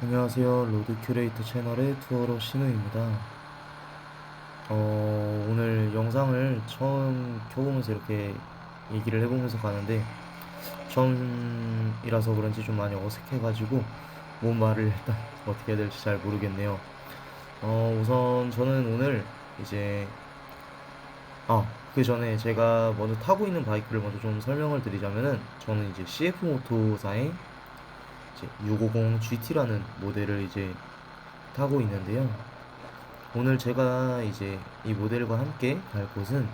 안녕하세요. 로드 큐레이터 채널의 투어러 신우입니다. 어, 오늘 영상을 처음 켜보면서 이렇게 얘기를 해보면서 가는데, 처음이라서 그런지 좀 많이 어색해가지고, 뭔 말을 일단 어떻게 해야 될지 잘 모르겠네요. 어, 우선 저는 오늘 이제, 아, 그 전에 제가 먼저 타고 있는 바이크를 먼저 좀 설명을 드리자면은, 저는 이제 CF 모토사의 650 GT라는 모델을 이제 타고 있는데요. 오늘 제가 이제 이 모델과 함께 갈 곳은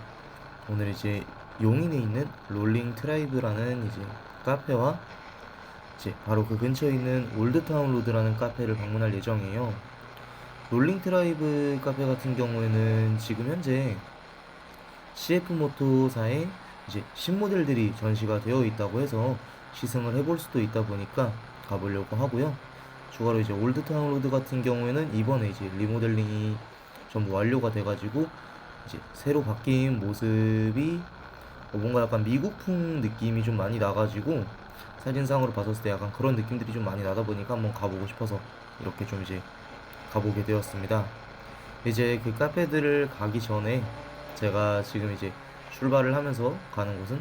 오늘 이제 용인에 있는 롤링 트라이브라는 이제 카페와 이제 바로 그 근처에 있는 올드타운 로드라는 카페를 방문할 예정이에요. 롤링 트라이브 카페 같은 경우에는 지금 현재 CF 모토사의 이제 신모델들이 전시가 되어 있다고 해서 시승을 해볼 수도 있다 보니까 가보려고 하고요. 추가로 이제 올드타운 로드 같은 경우에는 이번에 이제 리모델링이 전부 완료가 돼가지고 이제 새로 바뀐 모습이 어, 뭔가 약간 미국풍 느낌이 좀 많이 나가지고 사진상으로 봤었을 때 약간 그런 느낌들이 좀 많이 나다 보니까 한번 가보고 싶어서 이렇게 좀 이제 가보게 되었습니다. 이제 그 카페들을 가기 전에 제가 지금 이제 출발을 하면서 가는 곳은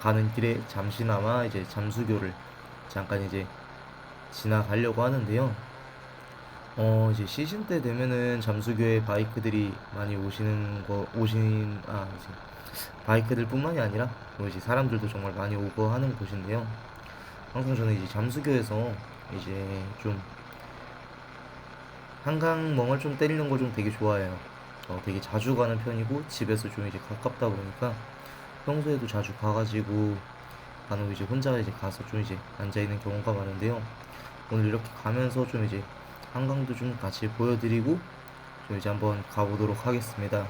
가는 길에 잠시나마 이제 잠수교를 잠깐 이제 지나가려고 하는데요. 어, 이제 시즌 때 되면은 잠수교에 바이크들이 많이 오시는 거, 오신, 아, 이제 바이크들 뿐만이 아니라 뭐 이제 사람들도 정말 많이 오고 하는 곳인데요. 항상 저는 이제 잠수교에서 이제 좀 한강멍을 좀 때리는 걸 좀 되게 좋아해요. 어, 되게 자주 가는 편이고 집에서 좀 이제 가깝다 보니까 평소에도 자주 가가지고 간혹 이제 혼자 이제 가서 좀 이제 앉아 있는 경우가 많은데요. 오늘 이렇게 가면서 좀 이제 한강도 좀 같이 보여드리고 좀 이제 한번 가보도록 하겠습니다.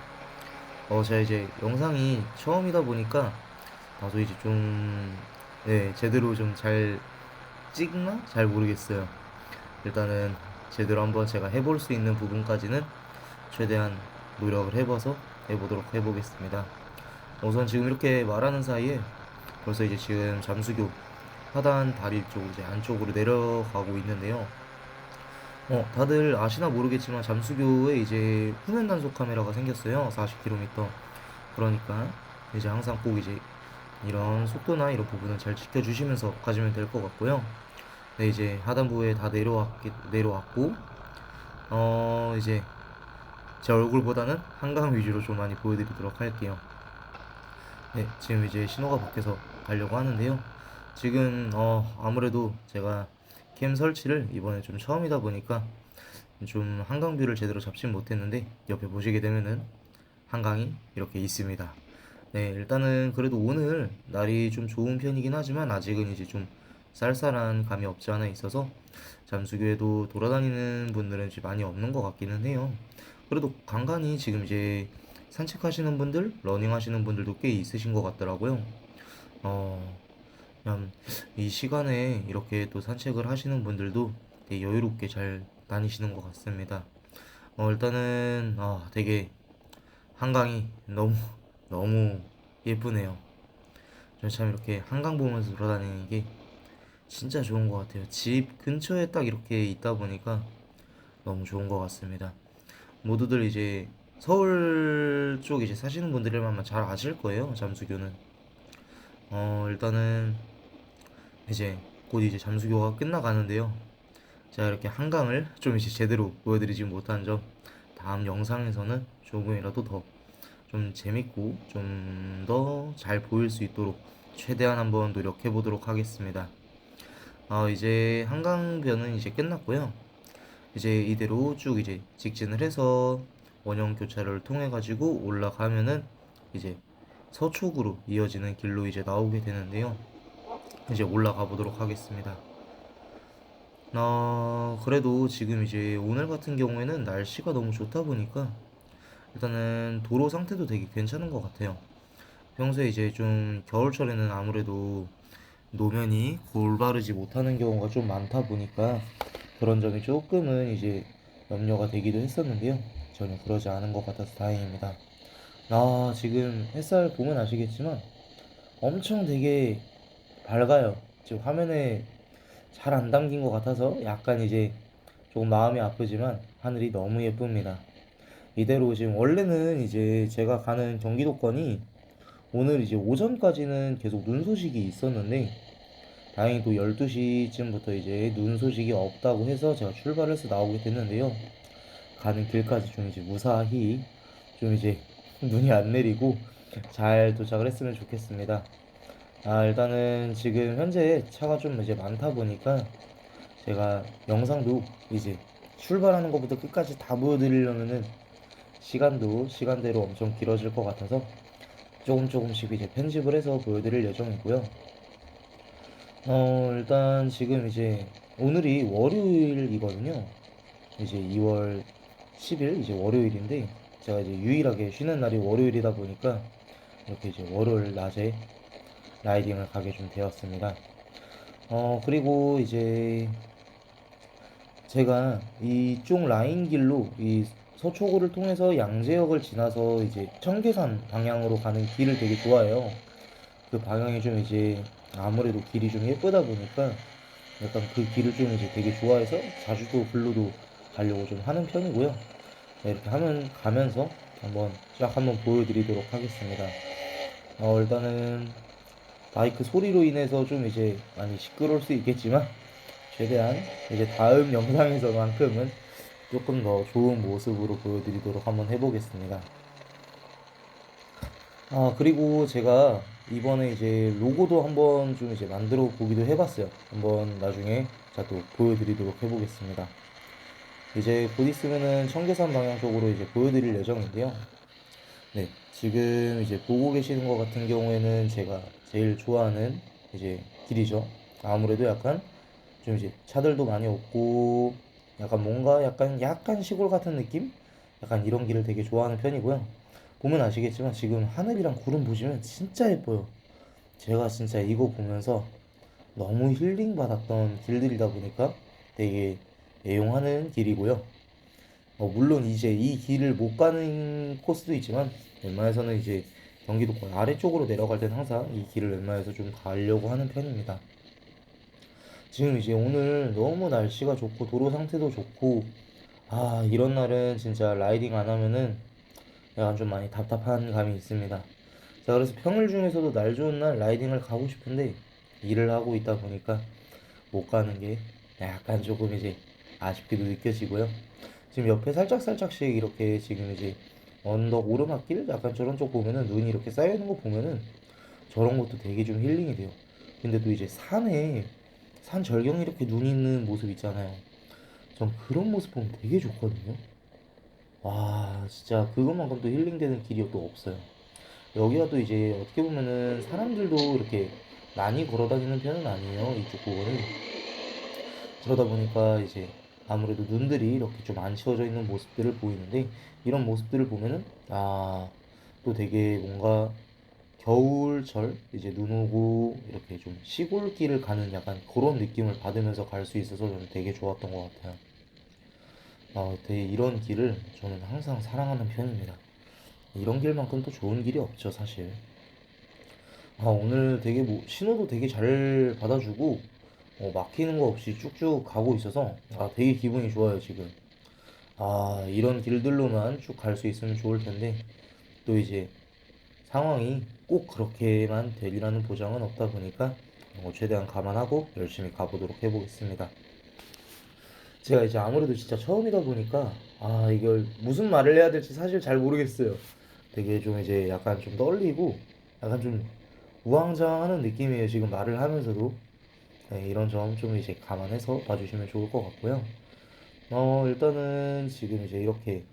어, 제가 이제 영상이 처음이다 보니까 나도 이제 좀, 네, 제대로 좀 잘 찍나? 잘 모르겠어요. 일단은 제대로 한번 제가 해볼 수 있는 부분까지는 최대한 노력을 해봐서 해보도록 해보겠습니다. 우선 지금 이렇게 말하는 사이에 벌써 이제 지금 잠수교 하단 다리 쪽 이제 안쪽으로 내려가고 있는데요. 어, 다들 아시나 모르겠지만 잠수교에 이제 후면 단속 카메라가 생겼어요. 40km. 그러니까 이제 항상 꼭 이제 이런 속도나 이런 부분은 잘 지켜주시면서 가시면 될 것 같고요. 네, 이제 하단부에 다 내려왔기, 내려왔고, 어, 이제 제 얼굴보다는 한강 위주로 좀 많이 보여드리도록 할게요. 네, 지금 이제 신호가 바뀌어서 가려고 하는데요. 지금 어 아무래도 제가 캠 설치를 이번에 좀 처음이다 보니까 좀 한강 뷰를 제대로 잡진 못했는데 옆에 보시게 되면은 한강이 이렇게 있습니다. 네, 일단은 그래도 오늘 날이 좀 좋은 편이긴 하지만 아직은 이제 좀 쌀쌀한 감이 없지 않아 있어서 잠수교에도 돌아다니는 분들은 이제 많이 없는 것 같기는 해요. 그래도 간간히 지금 이제 산책하시는 분들, 러닝 하시는 분들도 꽤 있으신 것 같더라고요. 어, 그냥 이 시간에 이렇게 또 산책을 하시는 분들도 되게 여유롭게 잘 다니시는 것 같습니다. 어, 일단은, 아, 되게 한강이 너무, 너무 예쁘네요. 저참 이렇게 한강 보면서 돌아다니는 게 진짜 좋은 것 같아요. 집 근처에 딱 이렇게 있다 보니까 너무 좋은 것 같습니다. 모두들 이제 서울 쪽 이제 사시는 분들이라면 잘 아실 거예요. 잠수교는. 어, 일단은 이제 곧 이제 잠수교가 끝나가는데요. 제가 이렇게 한강을 좀 이제 제대로 보여드리지 못한 점 다음 영상에서는 조금이라도 더 좀 재밌고 좀 더 잘 보일 수 있도록 최대한 한번 노력해 보도록 하겠습니다. 어, 이제 한강변은 이제 끝났고요. 이제 이대로 쭉 이제 직진을 해서 원형 교차로를 통해 가지고 올라가면은 이제 서쪽으로 이어지는 길로 이제 나오게 되는데요. 이제 올라가 보도록 하겠습니다. 어, 그래도 지금 이제 오늘 같은 경우에는 날씨가 너무 좋다 보니까 일단은 도로 상태도 되게 괜찮은 것 같아요. 평소에 이제 좀 겨울철에는 아무래도 노면이 골바르지 못하는 경우가 좀 많다 보니까 그런 점이 조금은 이제 염려가 되기도 했었는데요. 전혀 그러지 않은 것 같아서 다행입니다. 아, 지금 햇살 보면 아시겠지만 엄청 되게 밝아요. 지금 화면에 잘 안 담긴 것 같아서 약간 이제 조금 마음이 아프지만 하늘이 너무 예쁩니다. 이대로 지금 원래는 이제 제가 가는 경기도권이 오늘 이제 오전까지는 계속 눈 소식이 있었는데 다행히 또 12시쯤부터 이제 눈 소식이 없다고 해서 제가 출발을 해서 나오게 됐는데요. 가는 길까지 좀 이제 무사히 좀 이제 눈이 안 내리고 잘 도착을 했으면 좋겠습니다. 아, 일단은 지금 현재 차가 좀 이제 많다 보니까 제가 영상도 이제 출발하는 것부터 끝까지 다 보여드리려면은 시간도 시간대로 엄청 길어질 것 같아서 조금 조금씩 이제 편집을 해서 보여드릴 예정이고요. 어, 일단 지금 이제 오늘이 월요일이거든요. 이제 2월 10일 이제 월요일인데 제가 이제 유일하게 쉬는 날이 월요일이다 보니까 이렇게 이제 월요일 낮에 라이딩을 가게 좀 되었습니다. 어, 그리고 이제 제가 이쪽 라인 길로 이 서초구를 통해서 양재역을 지나서 이제 청계산 방향으로 가는 길을 되게 좋아해요. 그 방향이 좀 이제 아무래도 길이 좀 예쁘다 보니까 약간 그 길을 좀 이제 되게 좋아해서 자주도 글로도 가려고 좀 하는 편이고요. 네, 이렇게 하면 가면서 한번 쫙 한번 보여드리도록 하겠습니다. 어, 일단은 마이크 소리로 인해서 좀 이제 많이 시끄러울 수 있겠지만 최대한 이제 다음 영상에서만큼은 조금 더 좋은 모습으로 보여드리도록 한번 해보겠습니다. 아, 그리고 제가 이번에 이제 로고도 한번 좀 이제 만들어 보기도 해봤어요. 한번 나중에 제가 또 보여드리도록 해보겠습니다. 이제 곧 있으면은 청계산 방향 쪽으로 이제 보여드릴 예정인데요. 네, 지금 이제 보고 계시는 것 같은 경우에는 제가 제일 좋아하는 이제 길이죠. 아무래도 약간 좀 이제 차들도 많이 없고 약간 뭔가 약간 약간 시골 같은 느낌? 약간 이런 길을 되게 좋아하는 편이고요. 보면 아시겠지만 지금 하늘이랑 구름 보시면 진짜 예뻐요. 제가 진짜 이거 보면서 너무 힐링 받았던 길들이다 보니까 되게 애용하는 길이고요. 어, 물론 이제 이 길을 못 가는 코스도 있지만 웬만해서는 이제 경기도권 아래쪽으로 내려갈 때는 항상 이 길을 웬만해서 좀 가려고 하는 편입니다. 지금 이제 오늘 너무 날씨가 좋고 도로 상태도 좋고 아 이런 날은 진짜 라이딩 안 하면은 약간 좀 많이 답답한 감이 있습니다. 자 그래서 평일 중에서도 날 좋은 날 라이딩을 가고 싶은데 일을 하고 있다 보니까 못 가는 게 약간 조금 이제 아쉽게도 느껴지고요. 지금 옆에 살짝 살짝씩 이렇게 지금 이제 언덕 오르막길 약간 저런 쪽 보면은 눈이 이렇게 쌓여 있는 거 보면은 저런 것도 되게 좀 힐링이 돼요. 근데 또 이제 산에 산 절경에 이렇게 눈 있는 모습 있잖아요. 전 그런 모습 보면 되게 좋거든요. 와, 진짜 그것만큼 또 힐링되는 길이 또 없어요. 여기가 또 이제 어떻게 보면은 사람들도 이렇게 많이 걸어 다니는 편은 아니에요. 이쪽 부분은. 그러다 보니까 이제 아무래도 눈들이 이렇게 좀안 채워져 있는 모습들을 보이는데 이런 모습들을 보면은 아, 또 되게 뭔가 겨울철 이제 눈 오고 이렇게 좀 시골길을 가는 약간 그런 느낌을 받으면서 갈 수 있어서 저는 되게 좋았던 것 같아요. 아, 되게 이런 길을 저는 항상 사랑하는 편입니다. 이런 길만큼 또 좋은 길이 없죠, 사실. 아, 오늘 되게 뭐 신호도 되게 잘 받아주고 어, 막히는 거 없이 쭉쭉 가고 있어서 아, 되게 기분이 좋아요, 지금. 아, 이런 길들로만 쭉 갈 수 있으면 좋을 텐데 또 이제 상황이 꼭 그렇게만 되리라는 보장은 없다 보니까 어, 최대한 감안하고 열심히 가보도록 해보겠습니다. 제가 이제 아무래도 진짜 처음이다 보니까 아 이걸 무슨 말을 해야 될지 사실 잘 모르겠어요. 되게 좀 이제 약간 좀 떨리고 약간 좀 우왕좌왕하는 느낌이에요. 지금 말을 하면서도 네, 이런 점 좀 이제 감안해서 봐주시면 좋을 것 같고요. 어 일단은 지금 이제 이렇게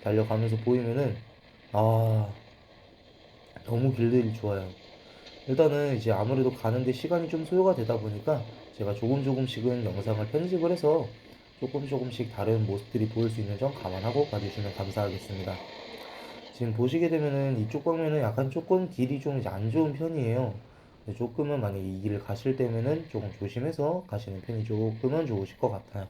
달려가면서 보이면은 아 너무 길들이 좋아요. 일단은 이제 아무래도 가는데 시간이 좀 소요가 되다 보니까 제가 조금 조금씩은 영상을 편집을 해서 조금 조금씩 다른 모습들이 보일 수 있는 점 감안하고 봐주시면 감사하겠습니다. 지금 보시게 되면은 이쪽 방면은 약간 조금 길이 좀 안 좋은 편이에요. 근데 조금은 만약에 이 길을 가실 때면은 조금 조심해서 가시는 편이 조금은 좋으실 것 같아요.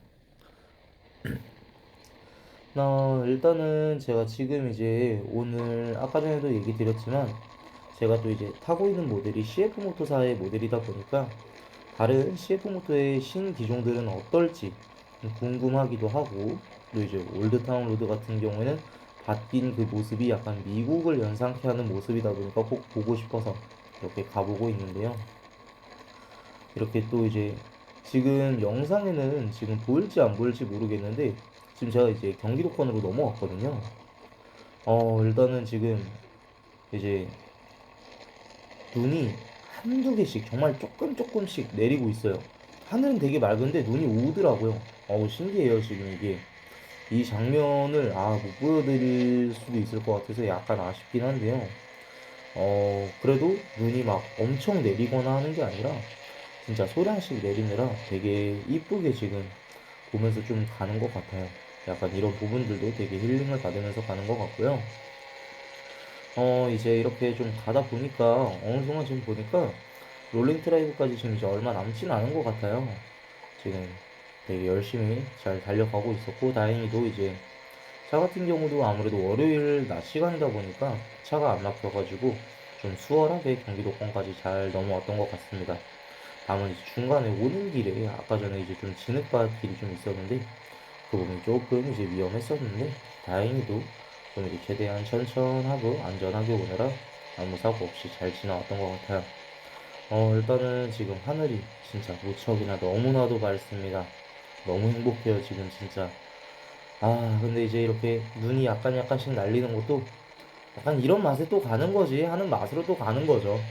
어, 일단은 제가 지금 이제 오늘 아까 전에도 얘기 드렸지만 제가 또 이제 타고 있는 모델이 CF 모터사의 모델이다 보니까 다른 CF 모토의 신 기종들은 어떨지 좀 궁금하기도 하고 또 이제 올드타운 로드 같은 경우에는 바뀐 그 모습이 약간 미국을 연상케 하는 모습이다 보니까 꼭 보고 싶어서 이렇게 가보고 있는데요. 이렇게 또 이제 지금 영상에는 지금 보일지 안 보일지 모르겠는데 지금 제가 이제 경기도권으로 넘어왔거든요. 어 일단은 지금 이제 눈이 한두 개씩 정말 조금 조금씩 내리고 있어요. 하늘은 되게 맑은데 눈이 오더라고요. 어우 신기해요 지금 이게 이 장면을 아 못 보여드릴 수도 있을 것 같아서 약간 아쉽긴 한데요. 어 그래도 눈이 막 엄청 내리거나 하는 게 아니라 진짜 소량씩 내리느라 되게 이쁘게 지금 보면서 좀 가는 것 같아요. 약간 이런 부분들도 되게 힐링을 받으면서 가는 것 같고요. 어, 이제 이렇게 좀 가다 보니까, 어느 순간 지금 보니까, 롤링 트라이브까지 지금 이제 얼마 남진 않은 것 같아요. 지금 되게 열심히 잘 달려가고 있었고, 다행히도 이제, 차 같은 경우도 아무래도 월요일 낮 시간이다 보니까 차가 안 막혀가지고, 좀 수월하게 경기도권까지 잘 넘어왔던 것 같습니다. 다만 이제 중간에 오는 길에, 아까 전에 이제 좀 진흙밭 길이 좀 있었는데, 그 부분이 조금 이제 위험했었는데, 다행히도 좀 이렇게 최대한 천천하고 안전하게 오느라 아무 사고 없이 잘 지나왔던 것 같아요. 어, 일단은 지금 하늘이 진짜 무척이나 너무나도 밝습니다. 너무 행복해요, 지금 진짜. 아, 근데 이제 이렇게 눈이 약간 약간씩 날리는 것도 약간 이런 맛에 또 가는 거지 하는 맛으로 또 가는 거죠.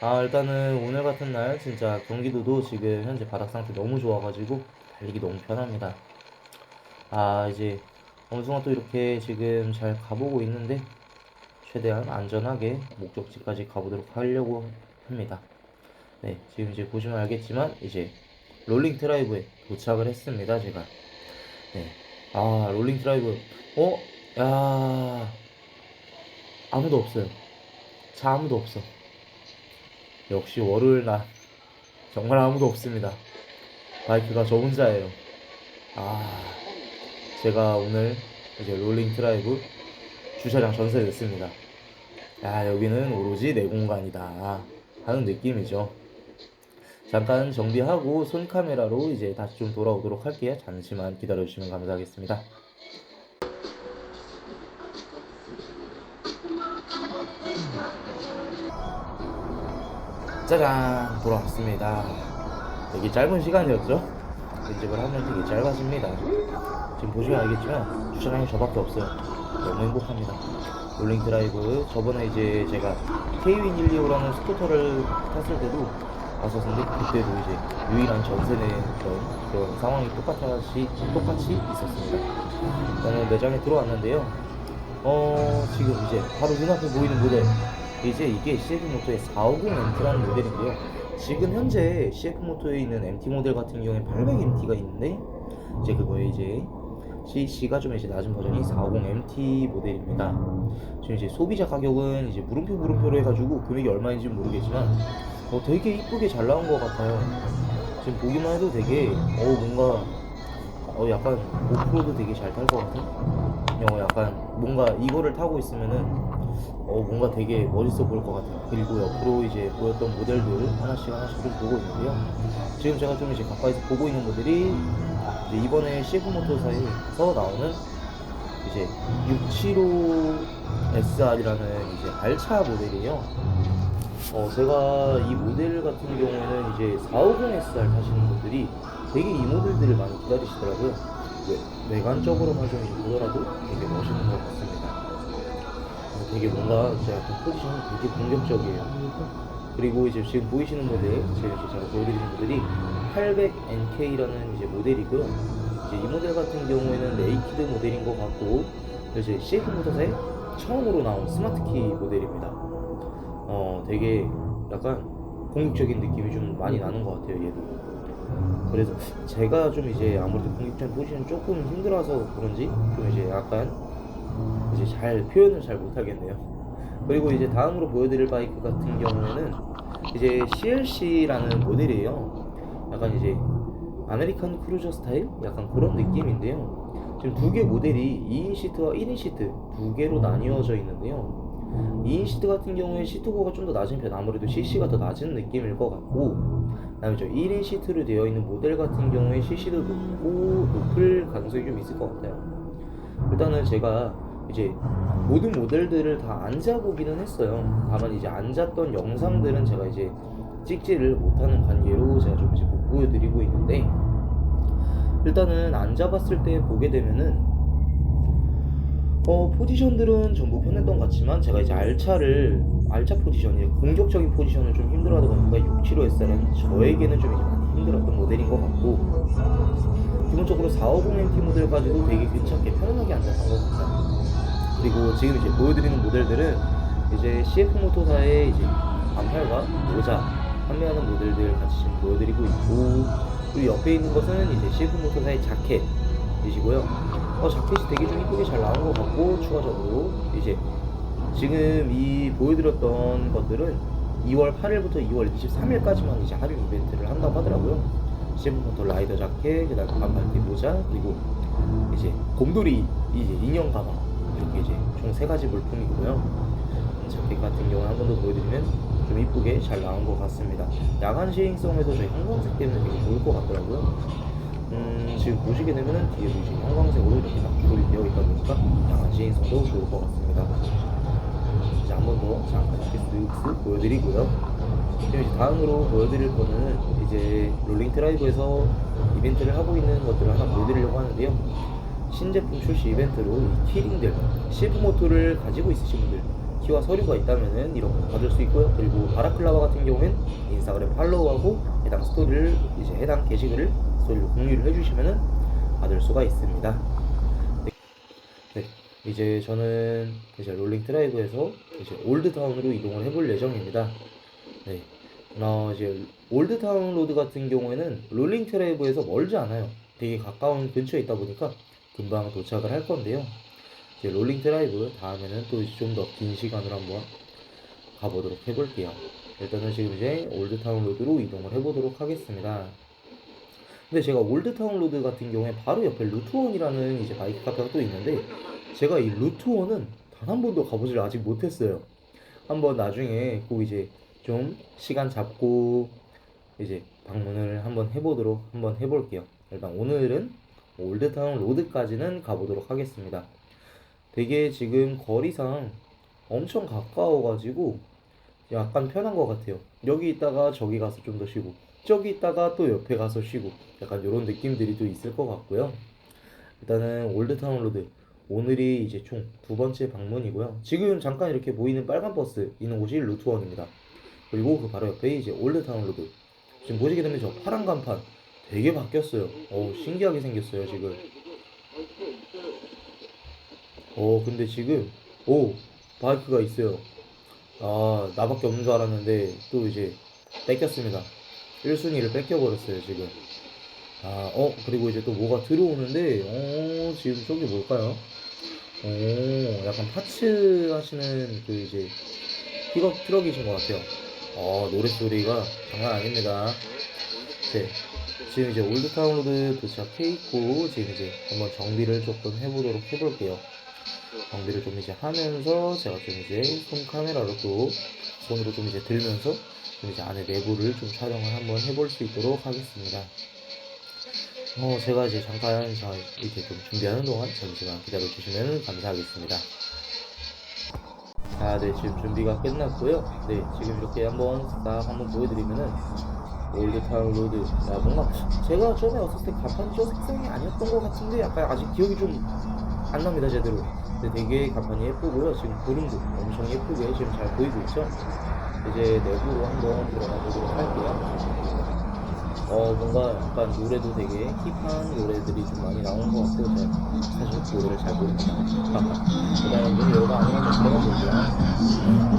아, 일단은 오늘 같은 날 진짜 경기도도 지금 현재 바닥 상태 너무 좋아가지고 달리기 너무 편합니다. 아, 이제 어느 순간 또 이렇게 지금 잘 가보고 있는데 최대한 안전하게 목적지까지 가보도록 하려고 합니다. 네, 지금 이제 보시면 알겠지만 이제 롤링 드라이브에 도착을 했습니다, 제가. 네. 아, 롤링 드라이브. 어? 야. 아무도 없어요. 차 아무도 없어. 역시 월요일 날 정말 아무도 없습니다. 바이크가 저 혼자예요. 아. 제가 오늘 이제 롤링 드라이브 주차장 전세됐습니다. 야, 여기는 오로지 내 공간이다. 하는 느낌이죠. 잠깐 정비하고 손 카메라로 이제 다시 좀 돌아오도록 할게요. 잠시만 기다려주시면 감사하겠습니다. 짜잔! 돌아왔습니다. 되게 짧은 시간이었죠? 편집을 하면 되게 짧아집니다. 지금 보시면 알겠지만 주차장이 저밖에 없어요. 너무 행복합니다. 롤링 드라이브 저번에 이제 제가 K-윈 125라는 스쿠터를 탔을 때도 왔었는데 그때도 이제 유일한 전세 내던 그런 상황이 똑같이 똑같이 있었습니다. 일단은 매장에 들어왔는데요. 어 지금 이제 바로 눈앞에 보이는 모델 이제 이게 CF 모토의 450 MT라는 모델인데요. 지금 현재 CF 모토에 있는 MT 모델 같은 경우에 800 MT가 있는데 이제 그거에 이제 CC가 좀 이제 낮은 버전이 450 MT 모델입니다. 지금 이제 소비자 가격은 이제 물음표 물음표로 해가지고 금액이 얼마인지 는 모르겠지만 어, 되게 이쁘게 잘 나온 것 같아요. 지금 보기만 해도 되게 어 뭔가 어 약간 오프로드 되게 잘 탈 것 같은 어 약간 뭔가 이거를 타고 있으면은 어 뭔가 되게 멋있어 보일 것 같아요. 그리고 옆으로 이제 보였던 모델들 하나씩 하나씩 좀 보고 있는데요. 지금 제가 좀 이제 가까이서 보고 있는 모델이 이제 이번에 CF 모터사에서 나오는 이제 675 SR이라는 이제 알차 모델이에요. 어, 제가 이 모델 같은 경우에는 이제 450 SR 타시는 분들이 되게 이 모델들을 많이 기다리시더라고요. 외, 외관적으로만 좀 보더라도 되게 멋있는 것 같습니다. 어, 되게 뭔가 제가 그 포지션이 되게 공격적이에요. 그리고 이제 지금 보이시는 모델, 제가 제가 보여드리는 모델이 800NK라는 이제 모델이고요. 이제 이 모델 같은 경우에는 네이키드 모델인 것 같고, 이제 CF 모터사에 처음으로 나온 스마트키 모델입니다. 어, 되게 약간 공격적인 느낌이 좀 많이 나는 것 같아요, 얘도. 그래서 제가 좀 이제 아무래도 공격적인 포지션이 조금 힘들어서 그런지 좀 이제 약간 이제 잘 표현을 잘 못하겠네요. 그리고 이제 다음으로 보여드릴 바이크 같은 경우에는 이제 CLC라는 모델이에요. 약간 이제 아메리칸 크루저 스타일? 약간 그런 느낌인데요. 지금 두 개 모델이 2인 시트와 1인 시트 두 개로 나뉘어져 있는데요. 2인 시트 같은 경우에 시트고가 좀 더 낮은 편, 아무래도 CC가 더 낮은 느낌일 것 같고, 그다음에 저 1인 시트로 되어 있는 모델 같은 경우에 CC도 높고 높을 가능성이 좀 있을 것 같아요. 일단은 제가 이제 모든 모델들을 다 앉아보기는 했어요. 다만 이제 앉았던 영상들은 제가 이제 찍지를 못하는 관계로 제가 좀 이제 못 보여드리고 있는데 일단은 앉아봤을 때 보게 되면은 어 포지션들은 전부 편했던 것 같지만 제가 이제 알차를 알차 포지션이 공격적인 포지션을 좀 힘들어하다 보니까 675SR은 저에게는 좀 힘들었던 모델인 것 같고 기본적으로 450MT 모델까지도 되게 괜찮게 편안하게 앉았던 것 같아요. 그리고 지금 이제 보여드리는 모델들은 이제 CF 모토사의 이제 반팔과 모자 판매하는 모델들 같이 지금 보여드리고 있고 그리고 옆에 있는 것은 이제 CF 모토사의 자켓이시고요. 어, 자켓이 되게 좀 이쁘게 잘 나온 것 같고 추가적으로 이제 지금 이 보여드렸던 것들은 2월 8일부터 2월 23일까지만 이제 할인 이벤트를 한다고 하더라고요. 모토 라이더 자켓, 그다음 반팔티 모자 그리고 이제 곰돌이 이제 인형 가방 이렇게 이제 총 세 가지 물품이고요. 자켓 같은 경우는 한번 더 보여드리면 좀 이쁘게 잘 나온 것 같습니다. 야간 시행성에도 저희 형광색 때문에 되게 좋을 것 같더라고요. 음, 지금 보시게 되면은 뒤에도 이제 형광색으로 이렇게 딱 조립이 되어 있다 보니까 야간 시행성도 좋을 것 같습니다. 이제 한 번 더 잠깐 쓱쓱 보여드리고요. 지금 이제 다음으로 보여드릴 거는 이제 롤링 트라이브에서 이벤트를 하고 있는 것들을 하나 보여드리려고 하는데요. 신제품 출시 이벤트로 이 키링들, CF 모토를 가지고 있으신 분들, 키와 서류가 있다면은 이런 거 받을 수 있고요. 그리고 바라클라바 같은 경우엔 인스타그램 팔로우하고 해당 스토리를 이제 해당 게시글을 스토리로 공유를 해주시면은 받을 수가 있습니다. 네. 네, 이제 저는 이제 롤링 드라이브에서 이제 올드타운으로 이동을 해볼 예정입니다. 네, 어, 이제 올드타운 로드 같은 경우에는 롤링 트라이브에서 멀지 않아요. 되게 가까운 근처에 있다 보니까 금방 도착을 할 건데요. 이제 롤링 드라이브 다음에는 또 좀 더 긴 시간으로 한번 가보도록 해볼게요. 일단은 지금 이제 올드타운 로드로 이동을 해보도록 하겠습니다. 근데 제가 올드타운 로드 같은 경우에 바로 옆에 루트원이라는 이제 바이크 카페가 또 있는데 제가 이 루트원은 단 한 번도 가보질 아직 못했어요. 한번 나중에 꼭 이제 좀 시간 잡고 이제 방문을 한번 해보도록 한번 해볼게요. 일단 오늘은 올드타운 로드까지는 가보도록 하겠습니다. 되게 지금 거리상 엄청 가까워가지고 약간 편한 것 같아요. 여기 있다가 저기 가서 좀 더 쉬고 저기 있다가 또 옆에 가서 쉬고 약간 이런 느낌들이 또 있을 것 같고요. 일단은 올드타운 로드 오늘이 이제 총 두 번째 방문이고요. 지금 잠깐 이렇게 보이는 빨간 버스 있는 곳이 루트원입니다. 그리고 그 바로 옆에 이제 올드타운 로드 지금 보시게 되면 저 파란 간판 되게 바뀌었어요. 어우 신기하게 생겼어요 지금. 어 근데 지금 오 바이크가 있어요. 아 나밖에 없는 줄 알았는데 또 이제 뺏겼습니다. 1순위를 뺏겨버렸어요 지금. 아 어 그리고 이제 또 뭐가 들어오는데 어 지금 저게 뭘까요? 오 약간 파츠 하시는 그 이제 픽업 트럭이신 것 같아요. 어 노래 소리가 장난 아닙니다. 네. 지금 이제 올드타운 로드 도착해 있고 지금 이제 한번 정비를 조금 해보도록 해볼게요. 정비를 좀 이제 하면서 제가 좀 이제 손 카메라로 또 손으로 좀 이제 들면서 좀 이제 안에 내부를 좀 촬영을 한번 해볼 수 있도록 하겠습니다. 어 제가 이제 잠깐 자 이렇게 좀 준비하는 동안 잠시만 기다려 주시면 감사하겠습니다. 자, 네 지금 준비가 끝났고요. 네 지금 이렇게 한번 딱 한번 보여드리면은 올드타운 로드. 야 뭔가 제가 처음에 왔을 때 간판 저 색상이 아니었던 것 같은데 약간 아직 기억이 좀 안 납니다 제대로. 근데 되게 간판이 예쁘고요. 지금 구름도 엄청 예쁘게 지금 잘 보이고 있죠. 이제 내부로 한번 들어가 보도록 할게요. 어 뭔가 약간 노래도 되게 힙한 노래들이 좀 많이 나오는 것 같고 제가 사실 노래를 잘 모릅니다. 그다음에 문 열고 안에 한번 들어가 볼게요.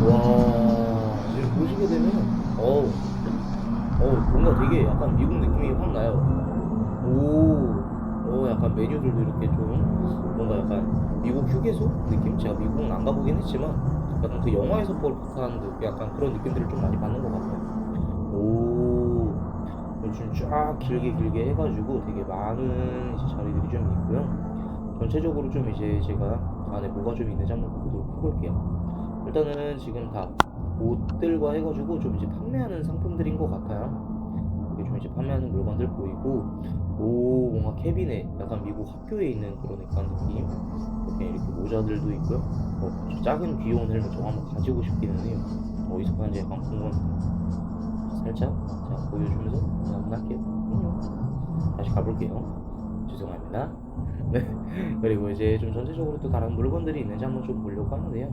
와 지금 보시게 되면 어우 어 뭔가 되게 약간 미국 느낌이 확 나요. 약간 메뉴들도 이렇게 좀 뭔가 약간 미국 휴게소 느낌? 제가 미국은 안 가보긴 했지만 약간 그 영화에서 볼 듯한 그 약간 그런 느낌들을 좀 많이 받는 것 같아요. 오, 지금 쫙 길게 길게 해가지고 되게 많은 자리들이 좀 있고요. 전체적으로 좀 이제 제가 안에 뭐가 좀 있는지 한번 보도록 해볼게요. 일단은 지금 다 옷들과 해가지고 좀 이제 판매하는 상품들인 것 같아요. 좀 이제 판매하는 물건들 보이고 오 뭔가 캐비넷 약간 미국 학교에 있는 그런 약간 느낌? 이렇게 이렇게 모자들도 있고요. 어, 저 작은 귀여운 헬멧 저 한번 가지고 싶기는 해요. 어디서 파는지 약간 궁금합니다. 살짝 자 보여주면서 한번 할게요. 안녕. 다시 가볼게요. 죄송합니다. 네. 그리고 이제 좀 전체적으로 또 다른 물건들이 있는지 한번 좀 보려고 하는데요.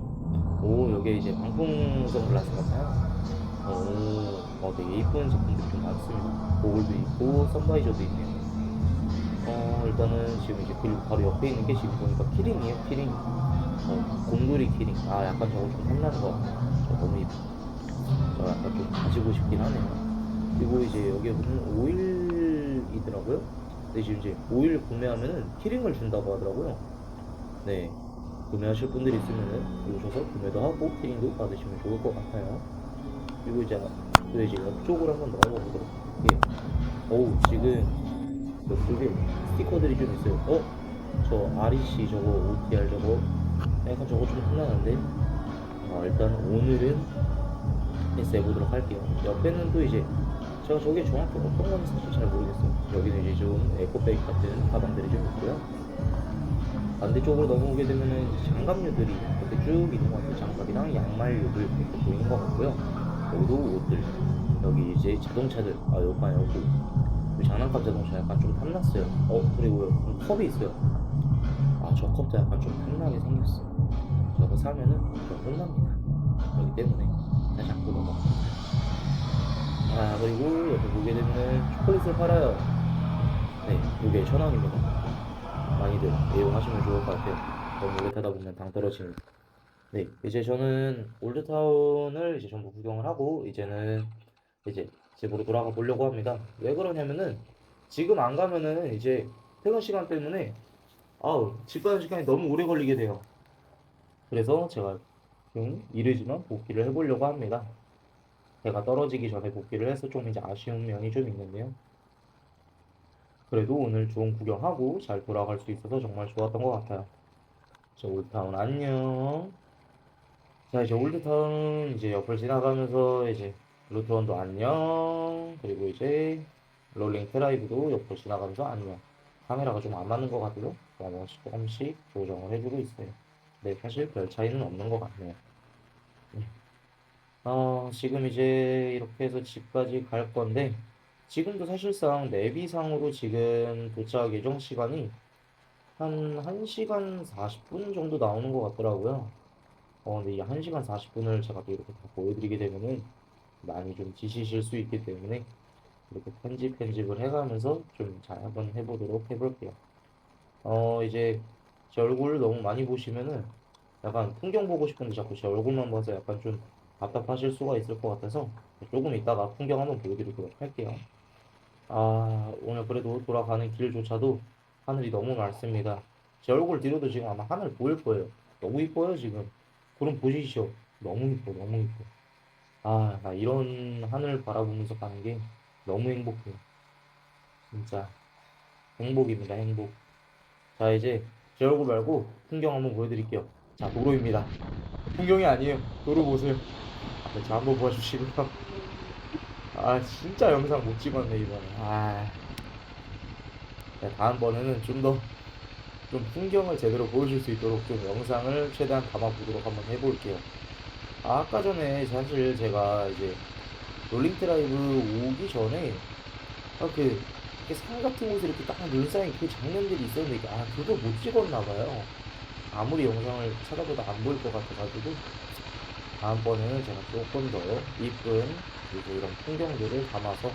오 여기 이제 방풍 선글라스 같아요 오, 어, 되게 이쁜 제품들이 좀 많습니다. 고글도 있고, 선바이저도 있네요. 어, 일단은 지금 이제 그리고 바로 옆에 있는 게 지금 보니까 키링이에요, 키링. 어, 곰돌이 키링. 아, 약간 저거 좀 탐나는 것 같아요. 저 너무 이뻐. 저 약간 좀 가지고 싶긴 하네요. 그리고 이제 여기에 보면 오일이더라고요. 근데 지금 이제 오일 구매하면은 키링을 준다고 하더라고요. 네. 구매하실 분들이 있으면은 오셔서 구매도 하고 키링도 받으시면 좋을 것 같아요. 그리고 이제 또 이제 옆쪽으로 한번 넘어가 보도록 할게요. 어우 지금 옆쪽에 스티커들이 좀 있어요. 어? 저 REC 저거 OTR 저거 약간 저거 좀 흔하는데 아, 일단 오늘은 패스 해보도록 할게요. 옆에는 또 이제 제가 저게 정확히 어떤 건지 사실 잘 모르겠어요. 여기는 이제 좀 에코백 같은 가방들이 좀 있고요. 반대쪽으로 넘어오게 되면은 장갑류들이 이렇게 쭉 있는 것 같아요. 장갑이랑 양말류들 이렇게 보이는 것 같고요. 여기도 옷들 여기 이제 자동차들 아 여기가 여기 이 장난감 자동차 약간 좀 탐났어요. 어 그리고요 음, 컵이 있어요. 아 저 컵도 약간 좀 탐나게 생겼어 저거 사면은 좀 혼납니다. 그렇기 때문에 다시 안 넘어갑니다. 아 그리고 여기 보게 되면은 초콜릿을 팔아요. 네 이게 천 원입니다. 많이들 이용하시면 좋을 것 같아요. 너무 오래 타다 보면 당 떨어지는 네, 이제 저는 올드타운을 이제 전부 구경을 하고 이제는 이제 집으로 돌아가 보려고 합니다. 왜 그러냐면은 지금 안 가면은 이제 퇴근 시간 때문에 아우 집 가는 시간이 너무 오래 걸리게 돼요. 그래서 제가 좀 이르지만 복귀를 해보려고 합니다. 해가 떨어지기 전에 복귀를 해서 좀 이제 아쉬운 면이 좀 있는데요. 그래도 오늘 좋은 구경하고 잘 돌아갈 수 있어서 정말 좋았던 것 같아요. 자, 올드타운 안녕. 자 이제 올드타운 이제 옆을 지나가면서 이제 루트원도 안녕. 그리고 이제 롤링 트라이브도 옆을 지나가면서 안녕. 카메라가 좀 안 맞는 것 같아도 조금씩 조금씩 조정을 해주고 있어요. 네 사실 별 차이는 없는 것 같네요. 네. 어 지금 이제 이렇게 해서 집까지 갈 건데 지금도 사실상 내비상으로 지금 도착 예정 시간이 한 1시간 40분 정도 나오는 것 같더라고요 어, 근데 이 1시간 40분을 제가 또 이렇게 다 보여드리게 되면은 많이 좀 지치실 수 있기 때문에 이렇게 편집 편집을 해가면서 좀 잘 한번 해보도록 해볼게요. 어, 이제 제 얼굴 너무 많이 보시면은 약간 풍경 보고 싶은데 자꾸 제 얼굴만 봐서 약간 좀 답답하실 수가 있을 것 같아서 조금 이따가 풍경 한번 보여드리도록 할게요. 아, 오늘 그래도 돌아가는 길조차도 하늘이 너무 맑습니다. 제 얼굴 뒤로도 지금 아마 하늘 보일 거예요. 너무 이뻐요, 지금. 구름 보시죠. 너무 이뻐, 너무 이뻐. 아, 나 이런 하늘 바라보면서 가는 게 너무 행복해요. 진짜 행복입니다, 행복. 자, 이제 제 얼굴 말고 풍경 한번 보여드릴게요. 자, 도로입니다. 풍경이 아니에요. 도로 보세요. 네, 저 한번 봐주시고요. 아, 진짜 영상 못 찍었네, 이번에. 아. 자, 다음번에는 좀더 좀 풍경을 제대로 보여줄 수 있도록 좀 영상을 최대한 담아보도록 한번 해볼게요. 아, 아까 전에 사실 제가 이제 롤링 드라이브 오기 전에 아, 그 이렇게 산 같은 곳에 이렇게 딱 눈사인 그 장면들이 있었는데 아 그거 못 찍었나 봐요. 아무리 영상을 찾아봐도 안 보일 것 같아가지고 다음번에는 제가 조금 더 이쁜 그리고 이런 풍경들을 담아서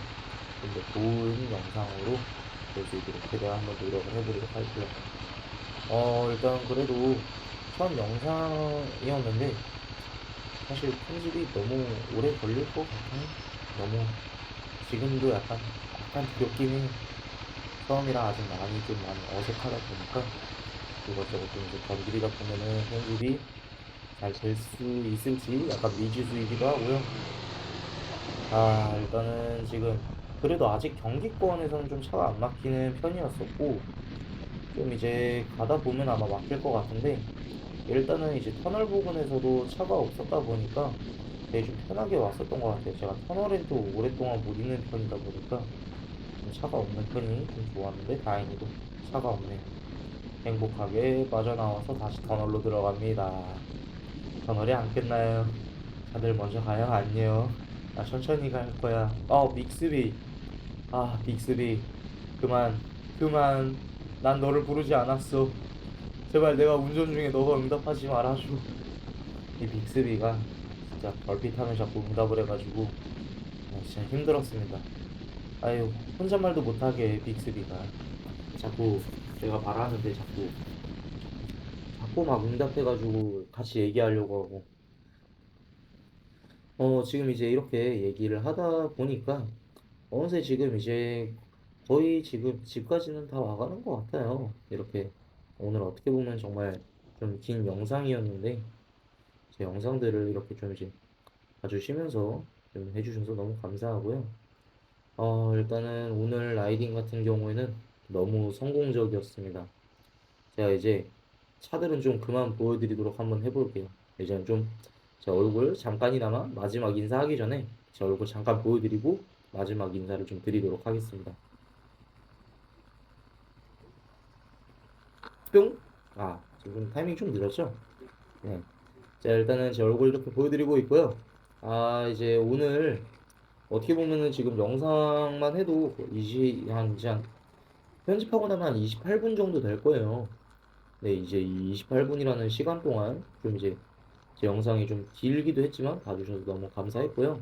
좀 더 좋은 영상으로 볼 수 있도록 최대한 한번 노력을 해보도록 할게요. 어, 일단 그래도 첫 영상이었는데 사실 편집이 너무 오래 걸릴 것 같아요. 너무 지금도 약간 약간 두렵긴 해요. 처음이라 아직 많이 좀 많이 어색하다 보니까 이것저것 좀 이제 건드리다 보면은 편집이 잘 될 수 있을지 약간 미지수이기도 하고요. 아 일단은 지금 그래도 아직 경기권에서는 좀 차가 안 막히는 편이었었고 좀 이제 가다 보면 아마 막힐 것 같은데 일단은 이제 터널 부근에서도 차가 없었다 보니까 되게 좀 편하게 왔었던 것 같아요. 제가 터널엔 또 오랫동안 못 있는 편이다 보니까 좀 차가 없는 편이 좀 좋았는데 다행히도 차가 없네요. 행복하게 빠져나와서 다시 터널로 들어갑니다. 터널이 안 끝나요. 다들 먼저 가요. 안녕. 나 천천히 갈 거야. 어, 빅스비. 아, 빅스비. 그만. 그만. 난 너를 부르지 않았어. 제발 내가 운전 중에 너가 응답하지 말아줘. 이 빅스비가 진짜 얼핏하면 자꾸 응답을 해가지고 아, 진짜 힘들었습니다. 아유, 혼잣말도 못하게 빅스비가 자꾸 제가 말하는데 자꾸 자꾸 막 응답해가지고 같이 얘기하려고 하고 어 지금 이제 이렇게 얘기를 하다 보니까 어느새 지금 이제 거의 지금 집까지는 다 와가는 것 같아요. 이렇게 오늘 어떻게 보면 정말 좀 긴 영상이었는데 제 영상들을 이렇게 좀 이제 봐주시면서 좀 해주셔서 너무 감사하고요. 어 일단은 오늘 라이딩 같은 경우에는 너무 성공적이었습니다. 제가 이제 차들은 좀 그만 보여드리도록 한번 해볼게요. 이제는 좀 제 얼굴 잠깐이나마 마지막 인사하기 전에 제 얼굴 잠깐 보여드리고 마지막 인사를 좀 드리도록 하겠습니다. 뿅! 아, 지금 타이밍 좀 늦었죠? 네. 자, 일단은 제 얼굴 이렇게 보여드리고 있고요. 아, 이제 오늘 어떻게 보면은 지금 영상만 해도 20, 한, 이제 한, 편집하고 나면 한 28분 정도 될 거예요. 네, 이제 이 28분이라는 시간 동안 좀 이제 제 영상이 좀 길기도 했지만 봐주셔서 너무 감사했고요.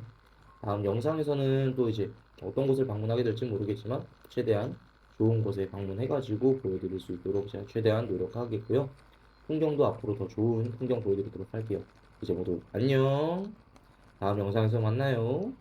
다음 영상에서는 또 이제 어떤 곳을 방문하게 될지 모르겠지만 최대한 좋은 곳에 방문해가지고 보여드릴 수 있도록 제가 최대한 노력하겠고요. 풍경도 앞으로 더 좋은 풍경 보여드리도록 할게요. 이제 모두 안녕. 다음 영상에서 만나요.